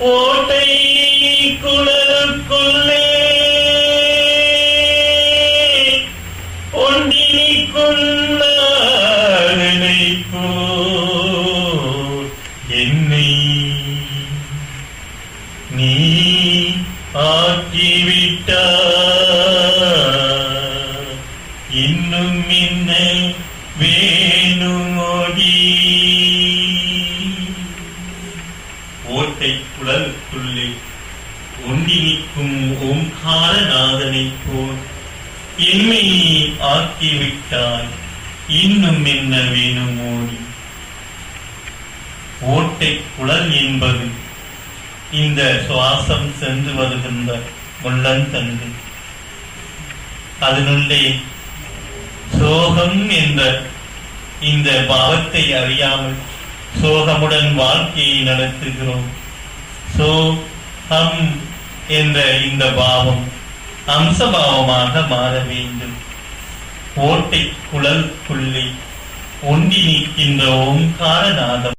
ஓட்டை குழலுக்குள்ளே ஒன்றினிக்குள்ளோ என்னை நீ ஆக்கிவிட்டா இன்னும் என்ன வேணுமோடி? ஓட்டை குழலுக்குள்ளே ஒண்டி நிற்கும் ஓங்காரநாதனைப் போல் என்னை ஆக்கிவிட்டாய் இன்னும் என்ன வேணுமோ ஓட்டை குழல் என்பது இந்த சுவாசம் சென்று வருகின்ற முள்ளந்தண்டு அதனுள்ளே சோகம் என்ற இந்த பாவத்தை அறியாமல் சோகமுடன் வாழ்க்கையை நடத்துகிறோம். சோ ஹம் என்ற இந்த பாவம் அம்சபாவமாக மாற வேண்டும். ஓட்டை குழல் புள்ளி ஒன்றி நிற்கின்ற ஓங்கார நாதம்